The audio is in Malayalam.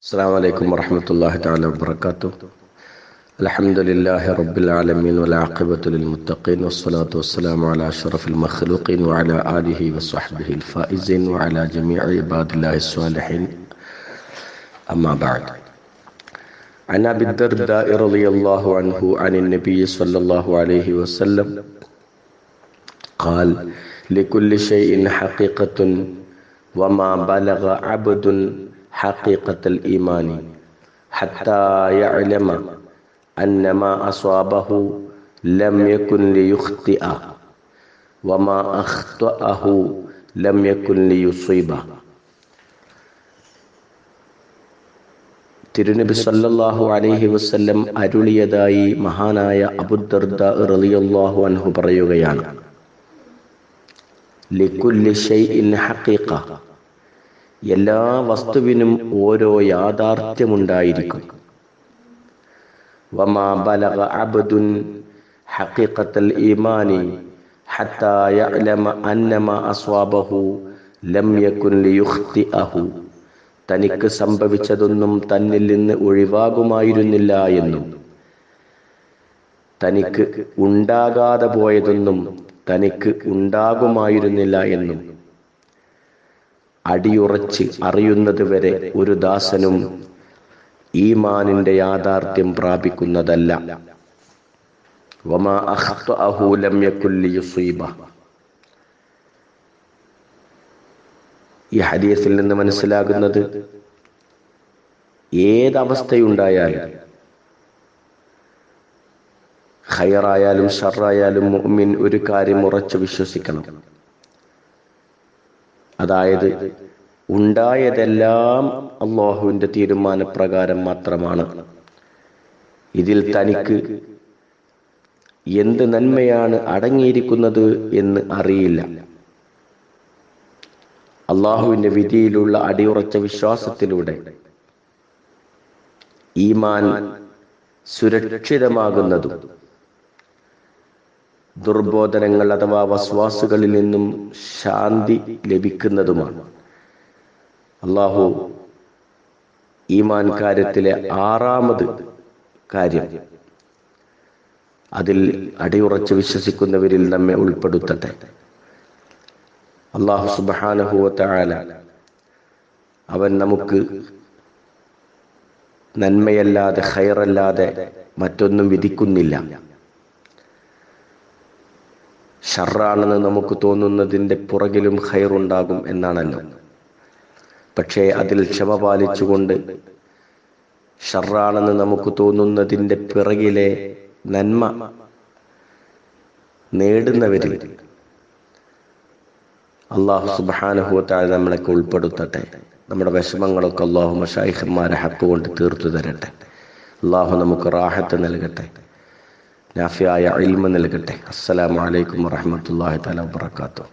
السلام عليكم ورحمة الله تعالى وبركاته. الحمد لله رب العالمين والعاقبة للمتقين والصلاة والسلام على أشرف المخلوقين وعلى آله وصحبه الفائزين وعلى جميع عباد الله الصالحين. أما بعد. عن أبي الدرداء رضي الله عنه عن النبي صلى الله عليه وسلم قال لكل شيء حقيقة وما بلغ عبد حقيقة الإيمان حتى يعلم أن ما أصابه لم يكن ليخطئ وما أخطأه لم يكن ليصيبه തിരുനബി സല്ലല്ലാഹു അലൈഹി വസല്ലം അരുളിയതായി മഹാനായ അബുദർദ റളിയല്ലാഹു അൻഹു പറയുകയാണ് ലിക്കുല്ലി ഷൈഇൻ ഹഖീഖ എല്ലാ വസ്തുവിനും ഓരോ യാഥാർത്ഥ്യമുണ്ടായിരിക്കും. വമാ ബലഗ അബ്ദുൻ ഹഖീഖത്തൽ ഈമാനി ഹത്താ യഅലമ അന്നമാ അസ്വാബഹു ലം യകുൻ ലിയുഖ്തിഅഹു. തനിക്ക് സംഭവിച്ചതൊന്നും തന്നിൽ നിന്ന് ഒഴിവാകുമായിരുന്നില്ല എന്നും. തനിക്ക് ഉണ്ടാകാതെ പോയതൊന്നും തനിക്ക് ഉണ്ടാകുമായിരുന്നില്ല എന്നും. അടിയുറച്ച് അറിയുന്നത് വരെ ഒരു ദാസനും ഈമാനിന്റെ യാഥാർത്ഥ്യം പ്രാപിക്കുന്നതല്ല. ഈ ഹദീസിൽ നിന്ന് മനസ്സിലാകുന്നത് ഏതവസ്ഥയുണ്ടായാലും ഹയറായാലും ഷറായാലും മുഅ്മിൻ ഒരു കാര്യം ഉറച്ചു വിശ്വസിക്കണം. അതായത് ഉണ്ടായതെല്ലാം അള്ളാഹുവിന്റെ തീരുമാനപ്രകാരം മാത്രമാണ്. ഇതിൽ തനിക്ക് എന്ത് നന്മയാണ് അടങ്ങിയിരിക്കുന്നത് എന്ന് അറിയില്ല. അള്ളാഹുവിന്റെ വിധിയിലുള്ള അടിയുറച്ച വിശ്വാസത്തിലൂടെ ഈമാൻ സുരക്ഷിതമാകുന്നതും ദുർബോധനങ്ങൾ അഥവാ വസ്വാസുകളിൽ നിന്നും ശാന്തി ലഭിക്കുന്നതുമാണ്. അള്ളാഹു ഈമാൻ കാര്യത്തിലെ ആറാമത് കാര്യം അതിൽ അടിയുറച്ച് വിശ്വസിക്കുന്നവരിൽ നമ്മെ ഉൾപ്പെടുത്തട്ടെ. അള്ളാഹു സുബാനഹുവല അവൻ നമുക്ക് നന്മയല്ലാതെ ഹൈറല്ലാതെ മറ്റൊന്നും വിധിക്കുന്നില്ല. ഷറാണെന്ന് നമുക്ക് തോന്നുന്നതിന്റെ പുറകിലും ഹൈറുണ്ടാകും എന്നാണല്ലോ. പക്ഷേ അതിൽ ക്ഷമ പാലിച്ചുകൊണ്ട് ഷറാണെന്ന് നമുക്ക് തോന്നുന്നതിന്റെ പിറകിലെ നന്മ നേടുന്നവരിൽ അള്ളാഹു സുബാനുഭവത്താൽ നമ്മളൊക്കെ ഉൾപ്പെടുത്തട്ടെ. നമ്മുടെ വിഷമങ്ങളൊക്കെ അള്ളാഹു മഷായിഹന്മാരെ ഹക്ക് കൊണ്ട് തീർത്തു തരട്ടെ. അള്ളാഹു നമുക്ക് റാഹത്ത് നൽകട്ടെ. നാഫിയായ ഇൽമ നൽകട്ടെ അസ്സലാമു അലൈക്കും വറഹമത്തല്ലാഹി തല വാത്തു